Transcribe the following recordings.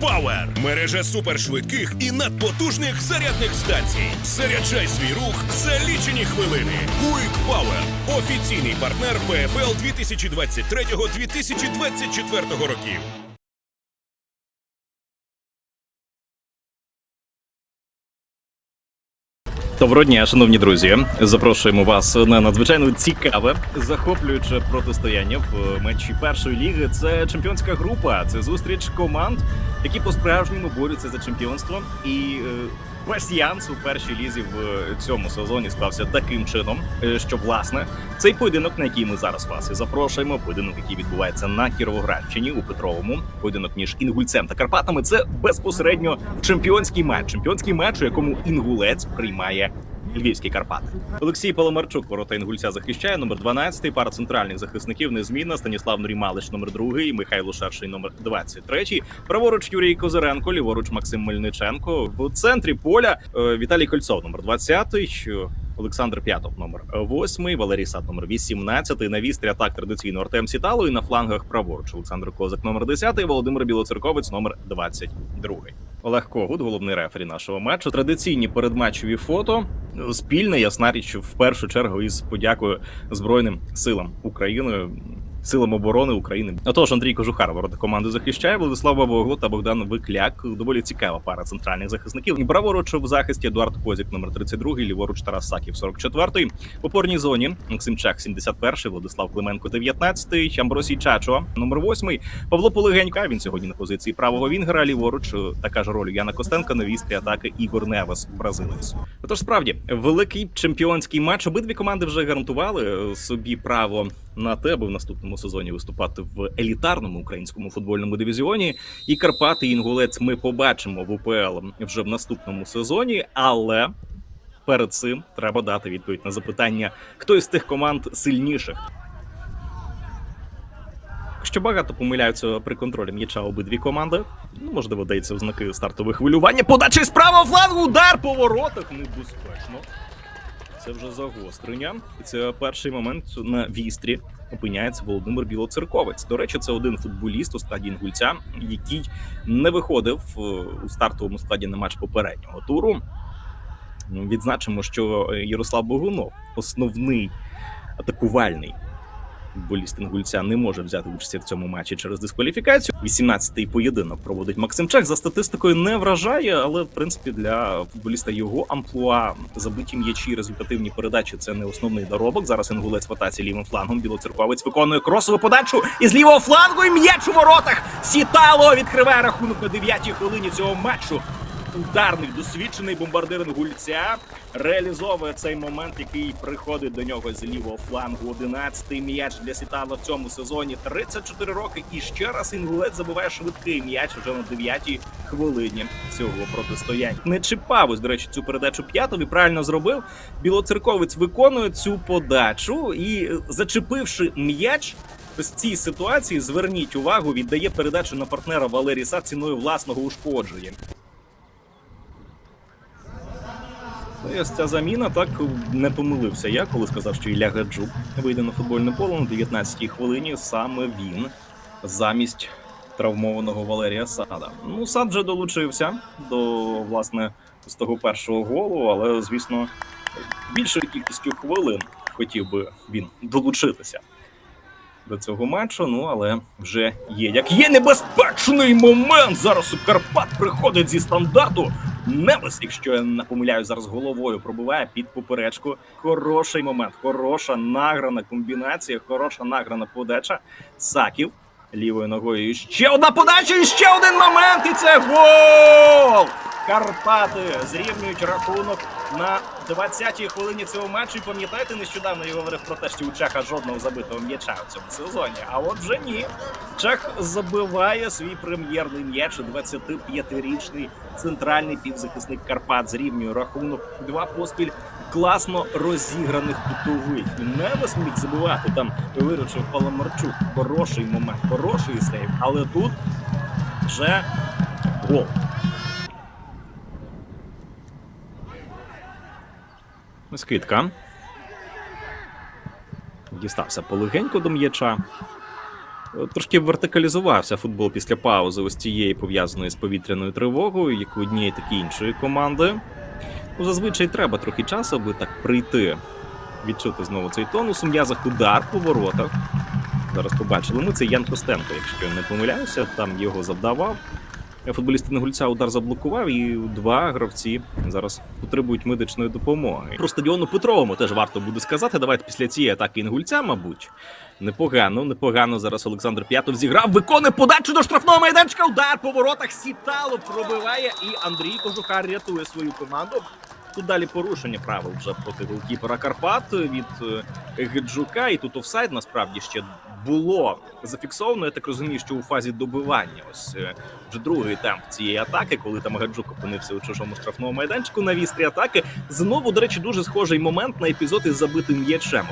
Power – мережа супершвидких і надпотужних зарядних станцій. Заряджай свій рух за лічені хвилини. Quick Power – офіційний партнер ПФЛ 2023-2024 років. Доброго дня, шановні друзі. Запрошуємо вас на надзвичайно цікаве, захоплююче протистояння в матчі першої ліги. Це чемпіонська група. Це зустріч команд, які по-справжньому борються за чемпіонство. І е, пасіянс у першій лізі в цьому сезоні склався таким чином, е, що власне цей поєдинок, на який ми зараз вас і запрошуємо, поєдинок, який відбувається на Кіровоградщині у Петровому, поєдинок між інгульцем та Карпатами. Це безпосередньо чемпіонський матч. Чемпіонський матч, у якому інгулець приймає. Львівські Карпати. Олексій Паламарчук, ворота інгульця захищає номер 12, Пара центральних захисників незмінна. Станіслав Нурімалич, номер 2, Михайло Шерший, номер 23, Праворуч Юрій Козиренко, ліворуч Максим Мельниченко. В центрі поля е, Віталій Кольцов, номер 20, Олександр П'ятов, номер 8, Валерій Сад, номер 18, на вістрі атак традиційно Артем Сітало. І на флангах праворуч Олександр Козак, номер 10, Володимир Білоцерковець, номер 22. Олег Когут, головний рефері нашого матчу. Традиційні передматчеві фото. Спільне, ясна річ, в першу чергу із подякою Збройним силам України. Силам оборони України. Отож, Андрій Кожухар ворота команди захищає Владислав Бабогло та Богдан Викляк. Доволі цікава пара центральних захисників. І праворуч в захисті Едуард Козік, номер 32, ліворуч Тарас Саків, 44 В опорній зоні Максим Чех, 71 Владислав Клименко, 19 Амбросій Чачо, номер 8 Павло Полегенька. Він сьогодні на позиції правого вінгера. Ліворуч е, така ж роль Яна Костенка на вістрі атаки Ігор Невес, бразилець. Отож, справді великий чемпіонський матч. Обидві команди вже гарантували е, собі право на те, аби в наступному сезоні виступати в елітарному українському футбольному дивізіоні. І Карпати і Інгулець ми побачимо в УПЛ вже в наступному сезоні, але. Перед цим треба дати відповідь на запитання, хто із тих команд сильніших. Що багато помиляються при контролі м'яча обидві команди. Ну, можливо, дається в стартових хвилювання. Подача з правого флангу, удар по воротах. Небезпечно. Це вже загострення. Це перший момент на вістрі опиняється Володимир Білоцерковець. До речі, це один футболіст у стадії інгульця, який не виходив е, у стартовому складі на матч попереднього туру. Ну, Відзначимо, що Ярослав Богунов, основний атакувальний футболіст інгульця, не може взяти участь в цьому матчі через дискваліфікацію. 18-й поєдинок проводить Максим Чех. За статистикою не вражає, але в принципі для футболіста його амплуа забиті м'ячі, результативні передачі це не основний доробок. Зараз інгулець в атаці лівим флангом. Білоцерковець виконує кросову подачу із лівого флангу і м'яч у воротах. Сітало відкриває рахунок на 9-й хвилині цього матчу. Ударний досвідчений бомбардир інгульця реалізовує цей момент, який приходить до нього з лівого флангу. 11-й м'яч для Сітала в цьому сезоні. 34 роки. І ще раз інгулець забиває швидкий м'яч вже на 9-й хвилині цього протистояння. Не чіпав ось, до речі, цю передачу п'ятові. Правильно зробив. Білоцерковець виконує цю подачу і, е, зачепивши м'яч. В цій ситуації зверніть увагу, віддає передачу на партнера Валерій Сад ціною власного ушкодження. Ну, і ось ця заміна так не помилився я, коли сказав, що Ілля Гаджук вийде на футбольне поле на 19-й хвилині. Саме він замість травмованого Валерія Сада. Ну, сад вже долучився до власне з того першого голу, але звісно, більшою кількістю хвилин хотів би він долучитися до цього матчу. Ну але вже є як є небезпечний момент. Зараз у Карпат приходить зі стандарту. Невес, якщо я не помиляю, зараз головою пробиває під поперечку. Хороший момент, хороша награна комбінація, хороша награна подача. Саків лівою ногою. Ще одна подача, і ще один момент. І це гол! Карпати зрівнюють рахунок на 20-й хвилині цього матчу. І пам'ятаєте, нещодавно я говорив про те, що у Чеха жодного забитого м'яча у цьому сезоні. А от вже ні. Чех забиває свій прем'єрний м'яч. 25-річний центральний півзахисник Карпат зрівнює рахунок. Два поспіль класно розіграних кутових. Невес міг забивати там. Виручив Паламарчук. Хороший момент, хороший сейв. Але тут вже гол. Скидка. Дістався полегенько до м'яча. Трошки вертикалізувався футбол після паузи, ось цієї пов'язаної з повітряною тривогою, як у однієї, так і іншої команди. Ну, зазвичай треба трохи часу, аби так прийти, відчути знову цей тонус. У м'язах удар по воротах. Зараз побачили. Ми це Ян Костенко, якщо я не помиляюся, там його завдавав. Футболіст Інгульця удар заблокував, і два гравці зараз потребують медичної допомоги. Про стадіону Петровому теж варто буде сказати. Давайте після цієї атаки Інгульця, мабуть. Непогано, непогано. Зараз Олександр П'ятов зіграв, виконує подачу до штрафного майданчика. Удар по воротах сітало пробиває, і Андрій Кожухар рятує свою команду. Тут далі порушення правил вже проти голкіпера Карпат від е, Гиджука, і тут офсайд насправді ще було зафіксовано. Я так розумію, що у фазі добивання. Ось е, вже другий темп цієї атаки, коли там Гаджук опинився у чужому штрафному майданчику на вістрі атаки. Знову, до речі, дуже схожий момент на епізод із забитим м'ячем.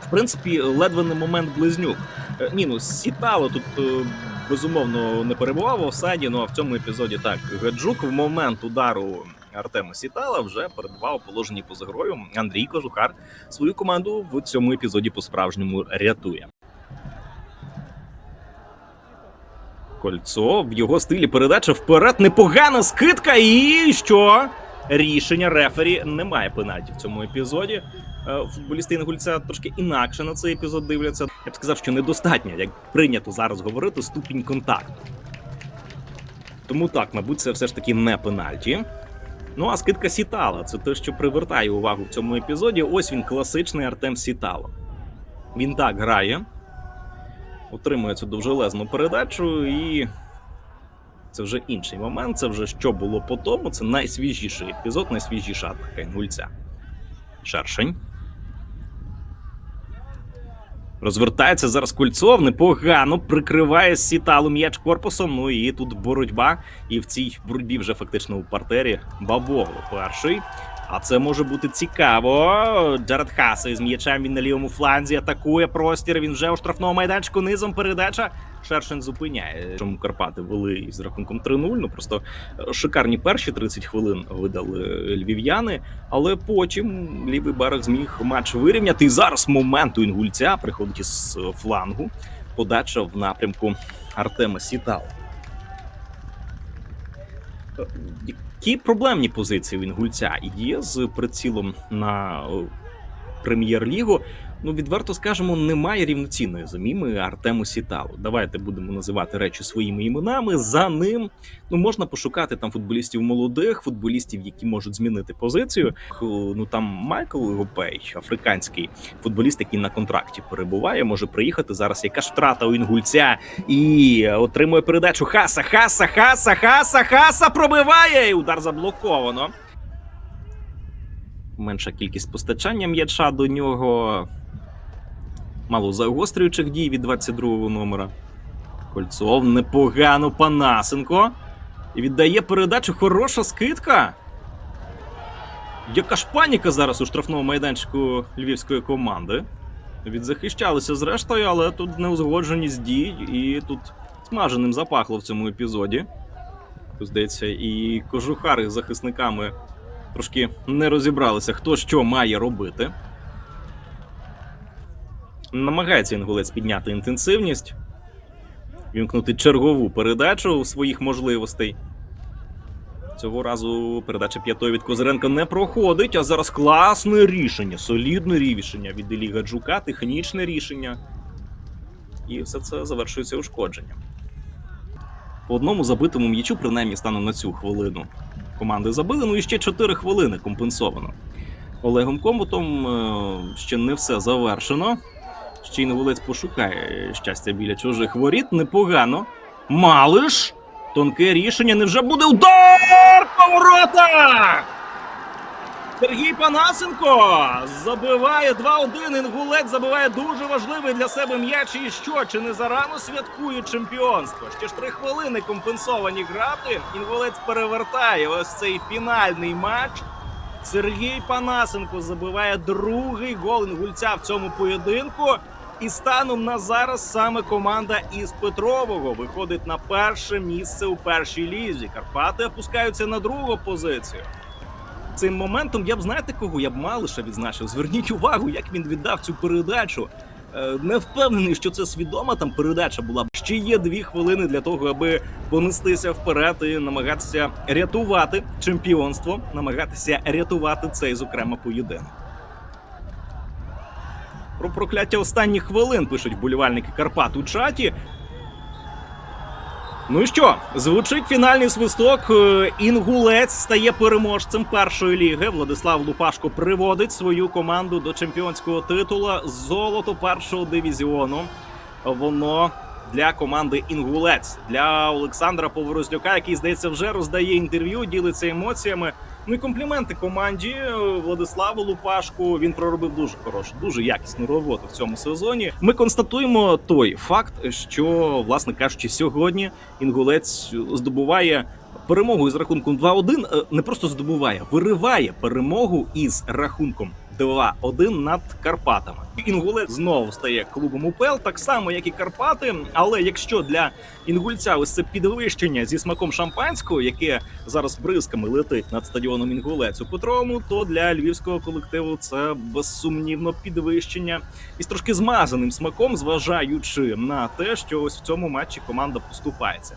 В принципі, ледве не момент близнюк. Е, Ні, ну сітало тут е, безумовно не перебував в офсайді, ну а в цьому епізоді так. Гаджук в момент удару Артема Сітала вже передавав у положенні поза грою. Андрій Кожухар свою команду в цьому епізоді по-справжньому рятує. Кольцо в його стилі передача вперед. Непогана скидка. І що? Рішення рефері немає пенальті в цьому епізоді. Е, Футболісти Інгульця трошки інакше на цей епізод дивляться. Я б сказав, що недостатньо, як прийнято зараз говорити, ступінь контакту. Тому так, мабуть, це все ж таки не пенальті. Ну а скидка Сітала це те, що привертає увагу в цьому епізоді. Ось він класичний Артем Сітало. Він так грає, отримує цю довжелезну передачу, і це вже інший момент. Це вже що було по тому. Це найсвіжіший епізод, найсвіжіша атака інгульця. Шершень. Розвертається зараз Кульцов, непогано прикриває Сіталу м'яч корпусом. Ну і тут боротьба. І в цій боротьбі вже фактично у партері Бабогло перший. А це може бути цікаво. Джаред Хаса із м'ячем він на лівому фланзі атакує простір. Він вже у штрафному майданчику низом передача. Шершин зупиняє. Чому Карпати вели із рахунком 3-0. Ну просто е, шикарні перші 30 хвилин видали львів'яни, але потім лівий берег зміг матч вирівняти. І зараз момент у інгульця приходить із флангу. Подача в напрямку Артема Сітала. Які проблемні позиції у інгульця є з прицілом на е, прем'єр-лігу? Ну, відверто скажемо, немає рівноцінної заміни Артему Сіталу. Давайте будемо називати речі своїми іменами. За ним ну можна пошукати там футболістів молодих, футболістів, які можуть змінити позицію. Ну там Майкл Гопей, африканський футболіст, який на контракті перебуває, може приїхати зараз. Яка ж втрата у інгульця і отримує передачу. Хаса, хаса, хаса, хаса, хаса пробиває. І удар заблоковано. Менша кількість постачання м'яча до нього. Мало загострюючих дій від 22-го номера. Кольцов непогано Панасенко. І віддає передачу. Хороша скидка. Яка ж паніка зараз у штрафному майданчику львівської команди. Відзахищалися зрештою, але тут неузгодженість дій, і тут смаженим запахло в цьому епізоді. Тут, здається, і кожухари з захисниками трошки не розібралися, хто що має робити. Намагається інгулець підняти інтенсивність, вімкнути чергову передачу своїх можливостей. Цього разу передача п'ятої від Козиренка не проходить, а зараз класне рішення, солідне рішення від Ілі Гаджука, технічне рішення. І все це завершується ушкодженням. По одному забитому м'ячу, принаймні станом на цю хвилину, команди забили, ну і ще 4 хвилини компенсовано. Олегом Комотом е, ще не все завершено. Ще й пошукає щастя біля чужих воріт. Непогано. Малиш! Тонке рішення. Невже буде удар по? Сергій Панасенко забиває 2-1. Інгулець забиває дуже важливий для себе м'яч. І що? Чи не зарано святкує чемпіонство? Ще ж три хвилини компенсовані грати. Інгулець перевертає ось цей фінальний матч. Сергій Панасенко забиває другий гол інгульця в цьому поєдинку. І станом на зараз саме команда із Петрового виходить на перше місце у першій лізі. Карпати опускаються на другу позицію. Цим моментом я б знаєте кого? Я б Малиша відзначив. Зверніть увагу, як він віддав цю передачу. Е, Не впевнений, що це свідома там передача була. Ще є дві хвилини для того, аби понестися вперед і намагатися рятувати чемпіонство, намагатися рятувати цей, зокрема, поєдинок. Про прокляття останніх хвилин пишуть вболівальники Карпат у чаті. Ну і що, звучить фінальний свисток. Е, Інгулець стає переможцем першої ліги. Владислав Лупашко приводить свою команду до чемпіонського титула золото першого дивізіону. Воно для команди Інгулець для Олександра Поворознюка, який здається вже роздає інтерв'ю, ділиться емоціями. Ну і компліменти команді е, Владиславу Лупашку. Він проробив дуже хорошу, дуже якісну роботу в цьому сезоні. Ми констатуємо той факт, що, власне кажучи, сьогодні інгулець здобуває. Перемогу із рахунком 2-1 е, не просто здобуває, вириває перемогу із рахунком 2-1 над Карпатами. Інгулець знову стає клубом УПЛ, так само як і Карпати. Але якщо для інгульця ось це підвищення зі смаком шампанського, яке зараз бризками летить над стадіоном Інгулець у Петровому, то для львівського колективу це безсумнівно підвищення із трошки змазаним смаком, зважаючи на те, що ось в цьому матчі команда поступається.